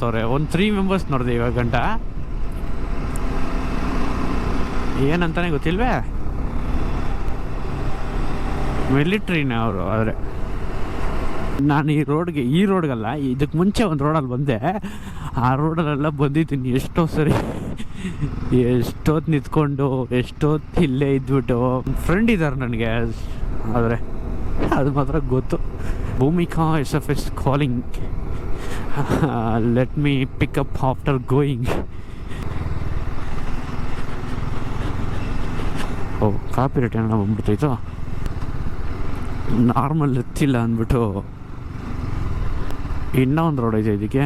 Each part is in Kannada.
ತೋರೆ, ಒಂದು ತ್ರೀ ಮೆಂಬರ್ಸ್ ನೋಡಿದೆ ಇವಾಗ ಗಂಟ. ಏನಂತಾನೆ ಗೊತ್ತಿಲ್ವೇ? ಮಿಲಿಟ್ರಿನೇ ಅವರು, ಆದರೆ. ನಾನು ಈ ರೋಡ್ಗೆ, ಈ ರೋಡ್ಗಲ್ಲ ಇದಕ್ಕೆ ಮುಂಚೆ ಒಂದು ರೋಡಲ್ಲಿ ಬಂದೆ. ಆ ರೋಡಲ್ಲೆಲ್ಲ ಬಂದಿದ್ದೀನಿ, ಎಷ್ಟೋ ಸರಿ. ಎಷ್ಟೊತ್ತು ನಿಂತ್ಕೊಂಡು ಎಷ್ಟೊತ್ತು ಇಲ್ಲೇ ಇದ್ಬಿಟ್ಟು. ಫ್ರೆಂಡ್ ಇದ್ದಾರೆ ನನಗೆ, ಆದರೆ. ಅದು ಮಾತ್ರ ಗೊತ್ತು. Bhoomika S F S calling let pick up after going. ಓ ಕಾಪಿ ರೇಟ್ ಏನೋ ಬಂದ್ಬಿಡ್ತಾಯಿತ್ತು ನಾರ್ಮಲ್ ಎತ್ತಿಲ್ಲ ಅಂದ್ಬಿಟ್ಟು. ಇನ್ನೂ ಒಂದು ರೋಡ್ ಐತೆ ಇದಕ್ಕೆ.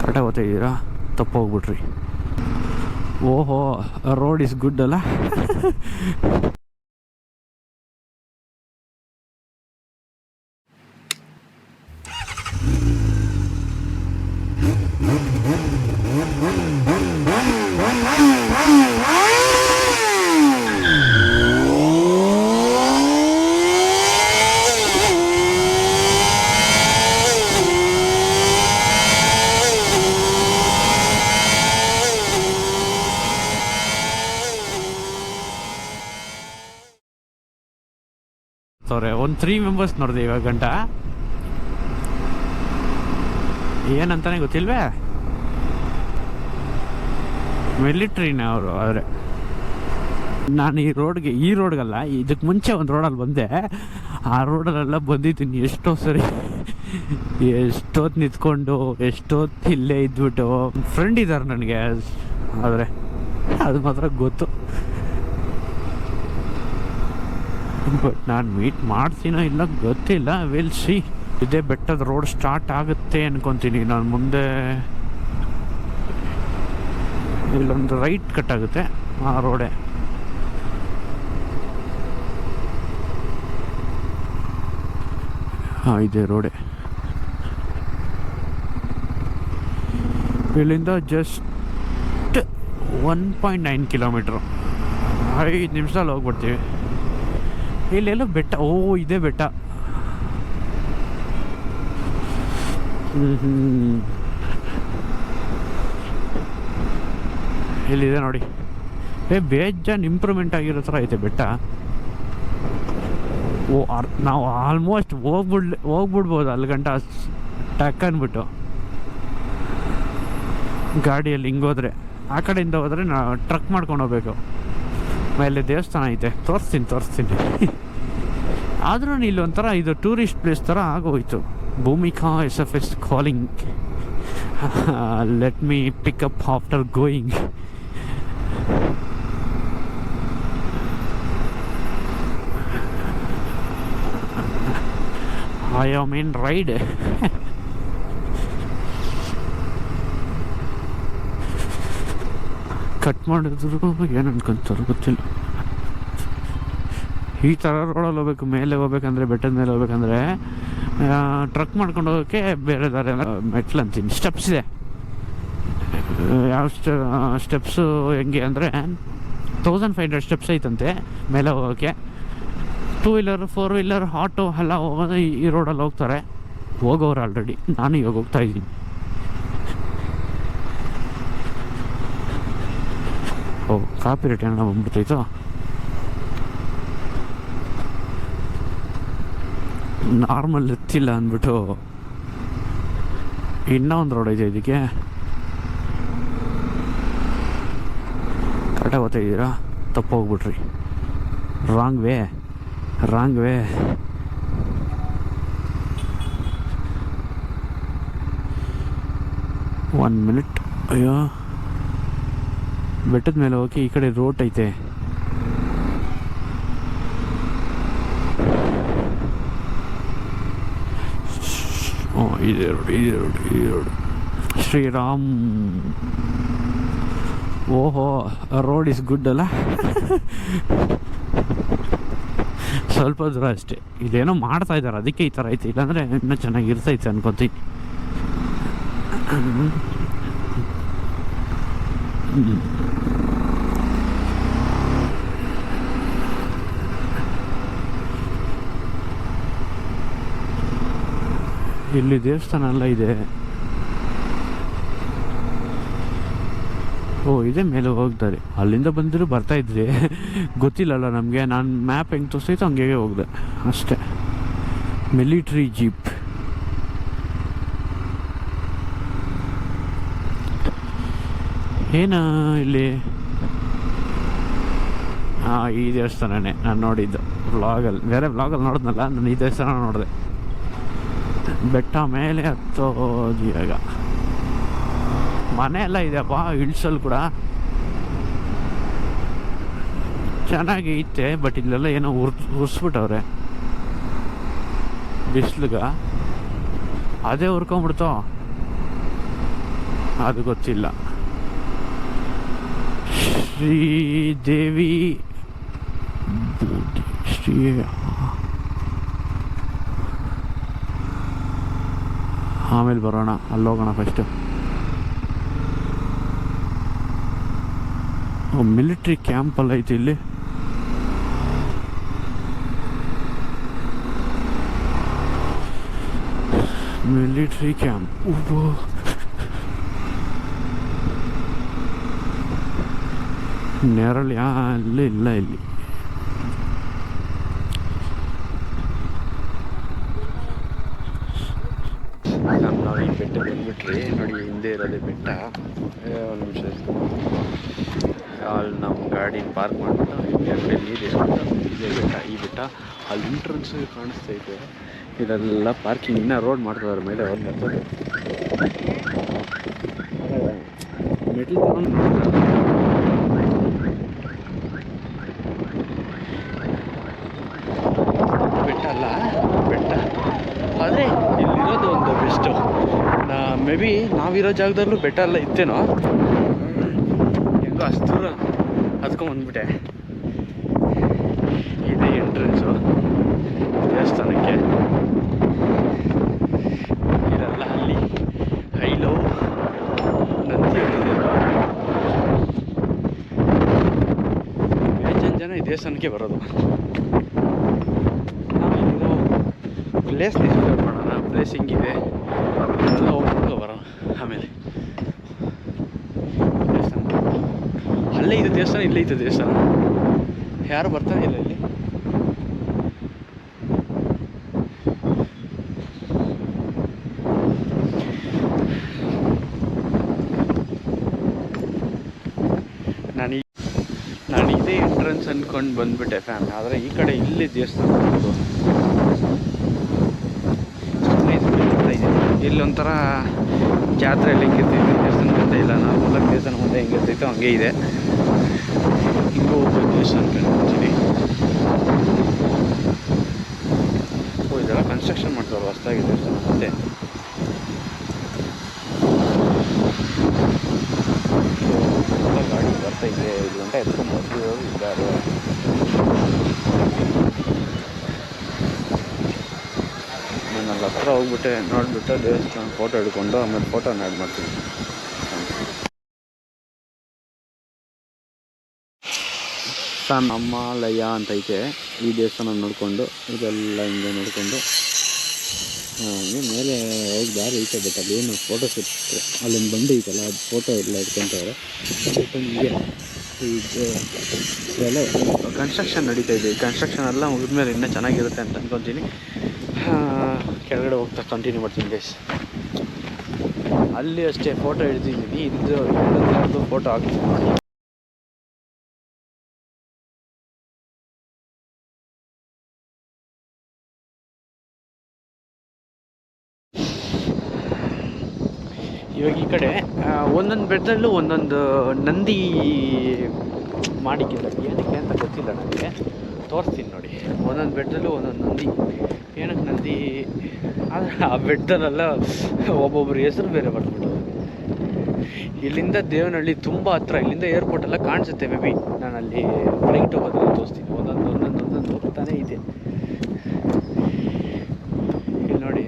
ಕರೆಕ್ಟಾಗಿ ಓದ್ತಾ ಇದ್ದೀರಾ? ತಪ್ಪು ಹೋಗ್ಬಿಟ್ರಿ. ಓಹೋ ರೋಡ್ ಇಸ್ ಗುಡ್ ಅಲ್ಲ? ಸಾರಿ ಒಂದು ತ್ರೀ ಮೆಂಬರ್ಸ್ ನೋಡಿದೆ ಇವಾಗ ಗಂಟ. ಏನಂತಾನೆ ಗೊತ್ತಿಲ್ವೇ? ಮಿಲಿಟ್ರಿನ ಅವರು ಆದರೆ ನಾನು ಈ ರೋಡ್ಗೆ ಈ ರೋಡ್ಗಲ್ಲ ಇದಕ್ಕೆ ಮುಂಚೆ ಒಂದು ರೋಡಲ್ಲಿ ಬಂದೆ. ಆ ರೋಡಲ್ಲೆಲ್ಲ ಬಂದಿದ್ದೀನಿ. ಎಷ್ಟೋ ಸರಿ ಎಷ್ಟೊತ್ತು ನಿಂತ್ಕೊಂಡು ಎಷ್ಟೊತ್ತು ಇಲ್ಲೇ ಇದ್ಬಿಟ್ಟು. ಫ್ರೆಂಡ್ ಇದ್ದಾರೆ ನನಗೆ, ಆದರೆ, ಅದು ಮಾತ್ರ ಗೊತ್ತು. ಬಟ್ ನಾನು ಮೀಟ್ ಮಾಡ್ತೀನೋ ಇಲ್ಲ ಗೊತ್ತಿಲ್ಲ ವಿಲ್ ಸಿ ಇದೇ ಬೆಟ್ಟದ ರೋಡ್ ಸ್ಟಾರ್ಟ್ ಆಗುತ್ತೆ ಅನ್ಕೊಂತೀನಿ. ನಾನು ಮುಂದೆ ಇಲ್ಲೊಂದು ರೈಟ್ ಕಟ್ ಆಗುತ್ತೆ ಆ ರೋಡೆ ಹಾಂ, ಇದೆ ರೋಡೆ ಇಲ್ಲಿಂದ just one point nine kilometre ಐದು ನಿಮಿಷದಲ್ಲಿ ಹೋಗ್ಬಿಡ್ತೀವಿ. ಇಲ್ಲೆಲ್ಲ ಬೆಟ್ಟ. ಓ ಇದೆ ಬೆಟ್ಟ. ಹ್ಮ್, ಹ್ಮ್. ಇಲ್ಲಿದೆ ನೋಡಿ. ಏ ಬೇಜಾನ್ ಇಂಪ್ರೂವ್ಮೆಂಟ್ ಆಗಿರೋ ಥರ ಐತೆ ಬೆಟ್ಟ. ಓ ಅರ್ ನಾವು ಆಲ್ಮೋಸ್ಟ್ ಹೋಗ್ಬಿಡ್ ಹೋಗ್ಬಿಡ್ಬೋದು ಅಲ್ಲಿ ಗಂಟ. ಟಕ್ ಅಂದ್ಬಿಟ್ಟು. ಗಾಡಿಯಲ್ಲಿ ಹಿಂಗೋದ್ರೆ ಆ ಕಡೆಯಿಂದ ಹೋದರೆ ನಾ ಟ್ರಕ್ ಮಾಡ್ಕೊಂಡು ಹೋಗ್ಬೇಕು. ಮೇಲೆ ದೇವಸ್ಥಾನ ಐತೆ ತೋರಿಸ್ತೀನಿ ತೋರಿಸ್ತೀನಿ. ಆದ್ರೂ ಇಲ್ಲೊಂಥರ ಇದು ಟೂರಿಸ್ಟ್ ಪ್ಲೇಸ್ ಥರ ಆಗೋಯ್ತು. Bhoomika S F S calling let me pick up after going I am in ride cut ಮಾಡಿದ್ರು ಏನು ಅನ್ಕೊಂತಾರೆ ಗೊತ್ತಿಲ್ಲ. ಈ ಥರ ರೋಡಲ್ಲಿ ಹೋಗ್ಬೇಕು, ಮೇಲೆ ಹೋಗ್ಬೇಕಂದ್ರೆ ಬೆಟ್ಟದ ಮೇಲೆ ಹೋಗ್ಬೇಕಂದ್ರೆ ಟ್ರಕ್ ಮಾಡ್ಕೊಂಡು ಹೋಗೋಕ್ಕೆ ಬೇರೆ ದಾರಿ ಮೆಟ್ಲು ಅಂತೀನಿ. ಸ್ಟೆಪ್ಸ್ ಇದೆ. ಯಾವ ಸ್ಟೆಪ್ಸು ಹೆಂಗೆ ಅಂದರೆ ತೌಸಂಡ್ ಫೈವ್ ಹಂಡ್ರೆಡ್ ಸ್ಟೆಪ್ಸ್ ಐತಂತೆ ಮೇಲೆ ಹೋಗೋಕ್ಕೆ. Two wheeler four wheeler auto ಎಲ್ಲ ಹೋಗೋದು ಈ- ರೋಡಲ್ಲಿ ಹೋಗ್ತಾರೆ. ಹೋಗೋರು ಆಲ್ರೆಡಿ ನಾನು ಇವಾಗ ಹೋಗ್ತಾ ಇದ್ದೀನಿ. ಓ, ಕಾಪಿ ರೇಟ್ ಏನೋ ಬಂದ್ಬಿಡ್ತಾಯಿತ್ತು ನಾರ್ಮಲ್ ಎತ್ತಿಲ್ಲ ಅಂದ್ಬಿಟ್ಟು ಇನ್ನೂ ಒಂದು ರೋಡ್ ಇದೆ ಇದಕ್ಕೆ. ಕರೆಕ್ಟಾಗಿ ತಪ್ಪು ಹೋಗ್ಬಿಟ್ರಿ. Wrong way wrong way one minute ಅಯ್ಯೋ. ಬೆಟ್ಟದ ಮೇಲೆ ಹೋಗಿ ಈ ಕಡೆ ರೋಡ್ ಐತೆ. ಓ ಶ್ರೀರಾಮ್. ಓಹೋ ರೋಡ್ ಇಸ್ ಗುಡ್ ಅಲ್ಲ? ಸ್ವಲ್ಪ ದೂರ ಅಷ್ಟೇ. ಇದೇನೋ ಮಾಡ್ತಾ ಇದ್ದಾರೆ, ಅದಕ್ಕೆ ಈ ಥರ ಐತೆ. ಇಲ್ಲಾಂದರೆ ಇನ್ನೂ ಚೆನ್ನಾಗಿರ್ತೈತೆ ಅನ್ಕೋತೀನಿ. ಹ್ಮ್. ಇಲ್ಲಿ ದೇವಸ್ಥಾನ ಎಲ್ಲ ಇದೆ. ಓ, ಇದೆ ಮೇಲೆ ಹೋಗ್ತಾರೆ. ಅಲ್ಲಿಂದ ಬಂದಿರೋ ಬರ್ತಾ ಇದ್ರಿ. ಗೊತ್ತಿಲ್ಲಲ್ಲ ನಮಗೆ. ನಾನು ಮ್ಯಾಪ್ ಹೆಂಗೆ ತೋರಿಸ್ತೈತೆ ಹಂಗೆ ಹೋಗ್ದೆ. ಅಷ್ಟೇ. ಮಿಲಿಟ್ರಿ ಜೀಪ್ ಏನ ಇಲ್ಲಿ? ಹಾಂ ಈ ದೇವಸ್ಥಾನನೇ ನಾನು ನೋಡಿದ್ದು. ವ್ಲಾಗಲ್ಲಿ ಬೇರೆ ವ್ಲಾಗಲ್ಲಿ ನೋಡಿದ್ನಲ್ಲ, ನಾನು ಈ ದೇವಸ್ಥಾನ ನೋಡಿದೆ. ಬೆಟ್ಟ ಮೇಲೆ ಹತ್ತೋದು ಇವಾಗ ಮನೆ ಎಲ್ಲ ಇದೆಯಪ್ಪ ಹಿಲ್ಸಲ್ಲಿ ಕೂಡ. ಚೆನ್ನಾಗಿ ಐತೆ, ಬಟ್ ಇಲ್ಲೆಲ್ಲ ಏನೋ ಉರ್ ಉರ್ಸ್ಬಿಟ್ಟವ್ರೆ. ಬಿಸ್ಲಿಗ. ಅದೇ ಉರ್ಕೊಂಬಿಡ್ತೋ? ಅದು ಗೊತ್ತಿಲ್ಲ. ಶ್ರೀದೇವಿ. ಶ್ರೀ ಆಮೇಲೆ ಬರೋಣ ಅಲ್ಲಿ ಹೋಗೋಣ ಫಸ್ಟು ಮಿಲಿಟ್ರಿ ಕ್ಯಾಂಪ್ ಎಲ್ಲ ಐತಿ ಇಲ್ಲಿ ಮಿಲಿಟ್ರಿ ಕ್ಯಾಂಪ್ ನೆರಳು ಅಲ್ಲಿ ಇಲ್ಲ ಇಲ್ಲಿ ನಮ್ಮ ನಾವು ಈ ಬೆಟ್ಟ ಬಂದ್ಬಿಟ್ರಿ ನೋಡಿ ಹಿಂದೆ ಇರೋದೇ ಬೆಟ್ಟ ಒಂದು ನಿಮಿಷ ಅಲ್ಲಿ ನಮ್ಮ ಗಾಡಿ ಪಾರ್ಕ್ ಮಾಡಿಬಿಟ್ಟು ಹಿಂದೆ ನೀರು ಇಸ್ಕೊಂಡು ಇದೇ ಬೆಟ್ಟ, ಈ ಬೆಟ್ಟ. ಅಲ್ಲಿ ಎಂಟ್ರೆನ್ಸ್ ಇದೆ. ಇದೆಲ್ಲ ಪಾರ್ಕಿಂಗ್ ಇನ್ನೂ ರೋಡ್ ಮಾಡ್ತಿದ್ದಾರೆ ಮೇಲೆ ಒಂದು ಮೆಟ್ಲು ತಗೊಂಡು ಬೆಟ್ಟ ಅಲ್ಲ, ಬೆಟ್ಟ. ಆದರೆ ಇಲ್ಲಿರೋದು ಒಂದು ಬೆಸ್ಟು ಮೇ ಬಿ ನಾವಿರೋ ಜಾಗದಲ್ಲೂ ಬೆಟ್ಟ ಎಲ್ಲ ಇತ್ತೇನೋ? ಹೆಂಗೋ ಅಷ್ಟು ದೂರ ಹತ್ಕೊಂಡ್ಬಂದ್ಬಿಟ್ಟೆ ಇದೇ ಎಂಟ್ರೆನ್ಸು ದೇವಸ್ಥಾನಕ್ಕೆ ಇದೆಲ್ಲ ಅಲ್ಲಿ ಹೈಲೋ ನಂದಿ ಹೊಡಿದೆಯಲ್ಲ ಜನ ಈ ದೇವಸ್ಥಾನಕ್ಕೆ ಬರೋದು. ನಾವಿಲ್ಲಿರೋ ಪ್ಲೇಸ್ ಎಕ್ಸ್ಪ್ಲೋರ್ ಮಾಡೋಣ ಪ್ಲೇಸ್ ಹಿಂಗಿದೆ? ಎಲ್ಲ ಹೋಗ್ಬಿಟ್ಟು ಬರೋಣ ಆಮೇಲೆ. ದೇವಸ್ಥಾನ ಅಲ್ಲೇ ಇದೆ ದೇವಸ್ಥಾನ, ಇಲ್ಲೇ ಇತ್ತು ದೇವಸ್ಥಾನ. ಯಾರು ಬರ್ತಾನೆ ಇಲ್ಲ ಇಲ್ಲಿ ನಾನು ಈ ನಾನು ಇದೇ ಅಂದ್ಕೊಂಡು ಬಂದ್ಬಿಟ್ಟೆ ಫ್ಯಾನ್ ಆದರೆ ಈ ಕಡೆ ಇಲ್ಲಿ ದೇವಸ್ಥಾನ. ಇಲ್ಲೊಂಥರ ಜಾತ್ರೆಯಲ್ಲಿ ಹೆಂಗಿರ್ತೈತೆ ದೇವಸ್ಥಾನ ಗೊತ್ತೇ ಇಲ್ಲ. ನಾರ್ಮಲಾಗಿ ದೇವಸ್ಥಾನ ಮುಂದೆ ಹೆಂಗಿರ್ತೈತೋ ಹಂಗೆ ಇದೆ. ಹಿಂಗೆ ಹೋಗ್ಬೇಕು ದೇವಸ್ಥಾನಕ್ಕೆ ಮುಂಚೆ ಓ, ಇದೆಲ್ಲ ಕನ್ಸ್ಟ್ರಕ್ಷನ್ ಮಾಡ್ತಾರೆ ಹೊಸ್ದಾಗಿ ದೇವಸ್ಥಾನ ಮತ್ತೆ ಎಲ್ಲ ಗಾಡಿ ಬರ್ತೈತೆ ಐದು ಗಂಟೆ ಎತ್ಕೊಂಡು ಬರ್ತಿರೋರು ಇದ್ದಾರೆ ನಾನು ಹತ್ರ ಹೋಗ್ಬಿಟ್ಟೆ ನೋಡಿಬಿಟ್ಟು ದೇವಸ್ಥಾನ ಫೋಟೋ ಹಿಡ್ಕೊಂಡು ಆಮೇಲೆ ಫೋಟೋನ ಆ್ಯಡ್ ಮಾಡ್ತೀನಿ ಸಣ್ಣ ಅಮ್ಮಾಲಯ ಅಂತ ಐತೆ ಈ ದೇವಸ್ಥಾನ ನೋಡಿಕೊಂಡು ಇದೆಲ್ಲ ಹಿಂಗೆ ನೋಡಿಕೊಂಡು ಹಂಗೆ ಮೇಲೆ ಹೋಗಿ ದಾರಿ ಐತೆ ಬಟ್ ಅದೇನು ಫೋಟೋ ಶೂಟ್ ಅಲ್ಲೊಂದು ಬಂಡಿ ಐತಲ್ಲ, ಅದು ಫೋಟೋ ಎಲ್ಲ ಇಟ್ಕೊಂತವ್ರೆ. ಹೀಗೆ ಇದು, ಇದೆಲ್ಲ ಕನ್ಸ್ಟ್ರಕ್ಷನ್ ನಡೀತಾ ಇದೆ. ಕನ್ಸ್ಟ್ರಕ್ಷನ್ ಎಲ್ಲ ಮುಗಿದ್ಮೇಲೆ ಇನ್ನೂ ಚೆನ್ನಾಗಿರುತ್ತೆ ಅಂತ ಅಂದ್ಕೊಂತೀನಿ ಕೆಳಗಡೆ ಹೋಗ್ತಾ ಕಂಟಿನ್ಯೂ ಮಾಡ್ತೀನಿ ಗೈಸ್ ಅಲ್ಲಿ ಅಷ್ಟೇ ಫೋಟೋ ಹಿಡ್ದಿದ್ದೀನಿ. ಇದು ಫೋಟೋ ಹಾಕ್ತೀನಿ ನೋಡಿ ಇವಾಗ ಈ ಕಡೆ ಒಂದೊಂದು ಬೆಟ್ಟದಲ್ಲೂ ಒಂದೊಂದು ನಂದಿ ಮಾಡಿಕ್ಕಿದ್ದಾರೆ ಏನಕ್ಕೆ ಅಂತ ಗೊತ್ತಿಲ್ಲ ನನಗೆ. ತೋರಿಸ್ತೀನಿ ನೋಡಿ. ಒಂದೊಂದು ಬೆಟ್ಟದಲ್ಲೂ ಒಂದೊಂದು ನಂದಿ. ಏನಕ್ಕೆ ನಂದಿ? ಆದರೆ ಆ ಬೆಟ್ಟದಲ್ಲೆಲ್ಲ ಒಬ್ಬೊಬ್ಬರು ಹೆಸರು ಬೇರೆ ಬರ್ಬಿಟ್ಟು ಇಲ್ಲಿಂದ ದೇವನಹಳ್ಳಿ ತುಂಬ ಹತ್ರ, ಇಲ್ಲಿಂದ ಏರ್ಪೋರ್ಟ್ ಎಲ್ಲ ಕಾಣಿಸುತ್ತೆ ಮೇ ಬಿ ನಾನು ಅಲ್ಲಿ ಫ್ಲೈಟ್ ಹೋಗೋದನ್ನು ತೋರಿಸ್ತೀನಿ. ಒಂದೊಂದು ಒಂದೊಂದು ಒಂದೊಂದು ಹೋಗ್ತಾನೆ ಇದೆ ಇಲ್ಲಿ ನೋಡಿ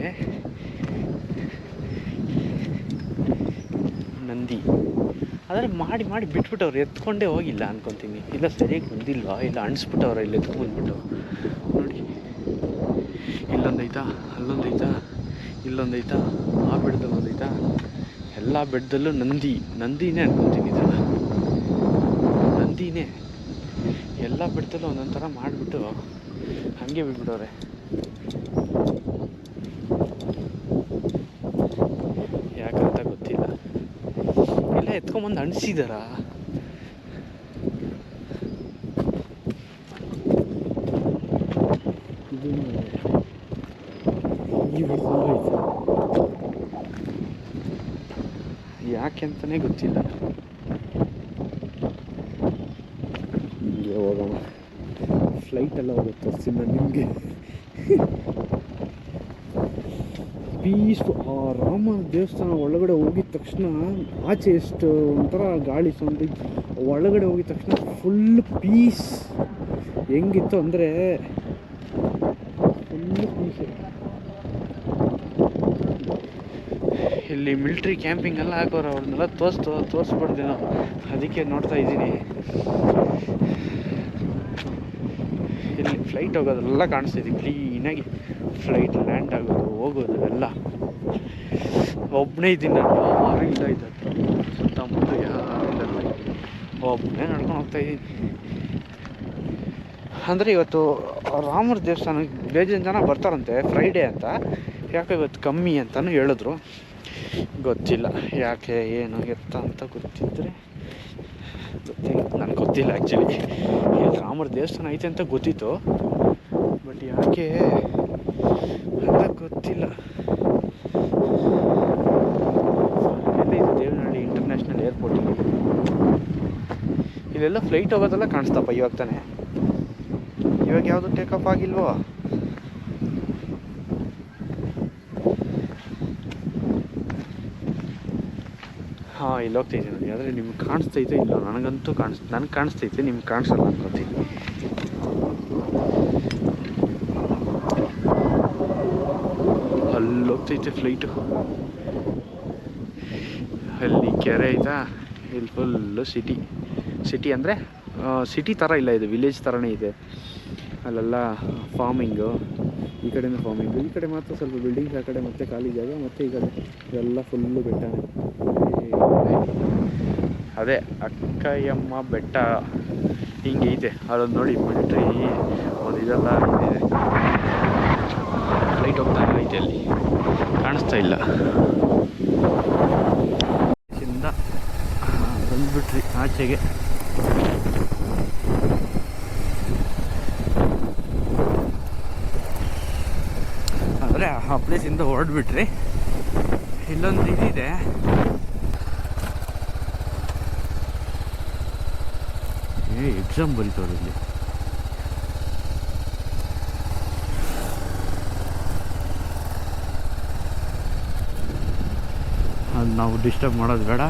ನಂದಿ ಆದರೆ ಮಾಡಿ ಮಾಡಿ ಬಿಟ್ಬಿಟ್ಟವ್ರು ಎತ್ಕೊಂಡೇ ಹೋಗಿಲ್ಲ ಅನ್ಕೊತೀನಿ. ಇಲ್ಲ ಸರಿಯಾಗಿ ಬಂದಿಲ್ವಾ? ಇಲ್ಲ ಅಣಿಸ್ಬಿಟ್ಟವ್ರ ಇಲ್ಲಿ ಎತ್ಕೊಂಡ್ಬಂದ್ಬಿಟ್ಟು ನೋಡಿ. ಇಲ್ಲೊಂದೈತಾ? ಅಲ್ಲೊಂದೈತಾ? ಇಲ್ಲೊಂದೈತಾ? ಆ ಬೆಡ್ದಲ್ಲಿ ಒಂದೈತಾ? ಎಲ್ಲ ಬೆಡ್ದಲ್ಲೂ ನಂದಿ. ನಂದಿನೇ ಅನ್ಕೊಂತೀನಿ ಇದನ್ನು ನಂದಿನೇ. ಎಲ್ಲ ಬೆಡ್ದಲ್ಲೂ ಒಂದೊಂದು ಥರ ಮಾಡಿಬಿಟ್ಟು ಹಾಗೆ ಬಿಟ್ಬಿಡೋರೆ ಯಾಕಂತ ಗೊತ್ತಿಲ್ಲ ಎಲ್ಲ ಎತ್ಕೊಂಬಂದು ಅಣಿಸಿದಾರ? ಯಾಕೆ ಅಂತಲೇ ಗೊತ್ತಿಲ್ಲ. ಫ್ಲೈಟ್ ಎಲ್ಲ ಹೋಗುತ್ತೆ ತೋರಿಸಿಲ್ಲ ನಿಮಗೆ. ಪೀಸ್ಫು ಆ ರಾಮನ ದೇವಸ್ಥಾನ ಒಳಗಡೆ ಹೋಗಿದ ತಕ್ಷಣ ಆಚೆ ಎಷ್ಟು ಒಂಥರ ಗಾಳಿ ಸೌಂಡ್ ಒಳಗಡೆ ಹೋಗಿದ ತಕ್ಷಣ ಫುಲ್ ಪೀಸ್ ಹೆಂಗಿತ್ತು ಅಂದರೆ ಫುಲ್ ಪೀಸ್ ಇಲ್ಲಿ ಮಿಲ್ಟ್ರಿ ಕ್ಯಾಂಪಿಂಗ್ ಎಲ್ಲ ಹಾಕೋರು ಅವ್ರನ್ನೆಲ್ಲ ತೋರಿಸ್ತು ತೋರಿಸ್ಬಾರ್ದೇನೋ ಅದಕ್ಕೆ ನೋಡ್ತಾ ಇದ್ದೀನಿ ಇಲ್ಲಿ ಫ್ಲೈಟ್ ಹೋಗೋದೆಲ್ಲ ಕಾಣಿಸ್ತಿದೆ. ಕ್ಲೀನಾಗಿ ಫ್ಲೈಟ್ ಲ್ಯಾಂಡ್ ಆಗೋದು, ಹೋಗೋದು ಎಲ್ಲ. ಒಬ್ಬನೇ ಇದ್ದೀನಿ ನಾನು. ಯಾರು ಇಲ್ಲ ಇದ್ದ ಸುತ್ತಮುತ್ತ ಯಾರು ಒಬ್ಬನೇ ನಡ್ಕೊಂಡು ಹೋಗ್ತಾ ಇದ್ದೀನಿ. ಅಂದರೆ ಇವತ್ತು ರಾಮರ ದೇವಸ್ಥಾನಕ್ಕೆ ಬೇಜಾನ್ ಜನ ಬರ್ತಾರಂತೆ ಫ್ರೈಡೇ ಅಂತ. ಯಾಕೆ ಇವತ್ತು ಕಮ್ಮಿ ಅಂತಲೂ ಹೇಳಿದ್ರು. ಗೊತ್ತಿಲ್ಲ ಯಾಕೆ, ಏನು, ಎತ್ತ ಅಂತ ಗೊತ್ತಿದ್ದರೆ ನನಗೆ ಗೊತ್ತಿಲ್ಲ ಆ್ಯಕ್ಚುಲಿ ಇಲ್ಲಿ ರಾಮರ ದೇವಸ್ಥಾನ ಐತೆ ಅಂತ ಗೊತ್ತಿತ್ತು. ಬಟ್ ಯಾಕೆ? ಅಂತ ಗೊತ್ತಿಲ್ಲ. ಇದು ದೇವನಹಳ್ಳಿ ಇಂಟರ್ನ್ಯಾಷನಲ್ ಏರ್ಪೋರ್ಟ್ ಇಲ್ಲಿ ಇಲ್ಲೆಲ್ಲ ಫ್ಲೈಟ್ ಹೋಗೋದೆಲ್ಲ ಕಾಣಿಸ್ತಪ್ಪ ಇವಾಗ ತಾನೆ. ಇವಾಗ ಯಾವುದು ಟೇಕ್ ಆಗಿಲ್ವೋ? ಹಾಂ, ಇಲ್ಲಿ ಹೋಗ್ತೈತೆ ನೋಡಿ ಆದರೆ ನಿಮ್ಗೆ ಕಾಣಿಸ್ತೈತೆ ಇಲ್ಲ ನನಗಂತೂ ಕಾಣಿಸ್, ನನಗೆ ಕಾಣಿಸ್ತೈತೆ ನಿಮ್ಗೆ ಕಾಣಿಸಲ್ಲ ಅನ್ಕೋತೀನಿ. ಅಲ್ಲಿ ಹೋಗ್ತೈತೆ ಫ್ಲೈಟು ಅಲ್ಲಿ ಕೆರೆ ಐತಾ? ಇಲ್ಲಿ ಫುಲ್ಲು ಸಿಟಿ ಸಿಟಿ ಅಂದರೆ ಸಿಟಿ ಥರ ಇಲ್ಲ ಇದು ವಿಲೇಜ್ ಥರನೇ ಇದೆ. ಅಲ್ಲೆಲ್ಲ ಫಾರ್ಮಿಂಗು ಈ ಕಡೆನೂ ಫಾರ್ಮಿಂಗು ಈ ಕಡೆ ಮಾತ್ರ ಸ್ವಲ್ಪ ಬಿಲ್ಡಿಂಗ್ಸ್ ಆ ಕಡೆ ಮತ್ತೆ ಖಾಲಿ ಜಾಗ, ಮತ್ತು ಈ ಕಡೆ ಎಲ್ಲ ಫುಲ್ಲು ಬೆಟ್ಟನೇ. ಅದೇ ಅಕ್ಕಯ್ಯಮ್ಮ ಬೆಟ್ಟ ಹಿಂಗೆ ಐತೆ ಅದೊಂದು ನೋಡಿ ಮಿಲ್ಟ್ರಿ. ಒಂದು ಇದೆಲ್ಲ ಇದೆ. ಲೈಟ್ ಹೋಗ್ತಾ ಐತೆ ಅಲ್ಲಿ. ಕಾಣಿಸ್ತಾ ಇಲ್ಲ. ಬಂದ್ಬಿಟ್ರಿ ಆಚೆಗೆ. ಅಂದರೆ ಆ ಪ್ಲೇಸಿಂದ ಹೊರಡ್ಬಿಟ್ರಿ. ಇಲ್ಲೊಂದು ಇದಿದೆ ಏ ಎಕ್ಸಾಮ್ ಬರೀತವ್ರು ಇಲ್ಲಿ ಅದು ನಾವು ಡಿಸ್ಟರ್ಬ್ ಮಾಡೋದು ಬೇಡ.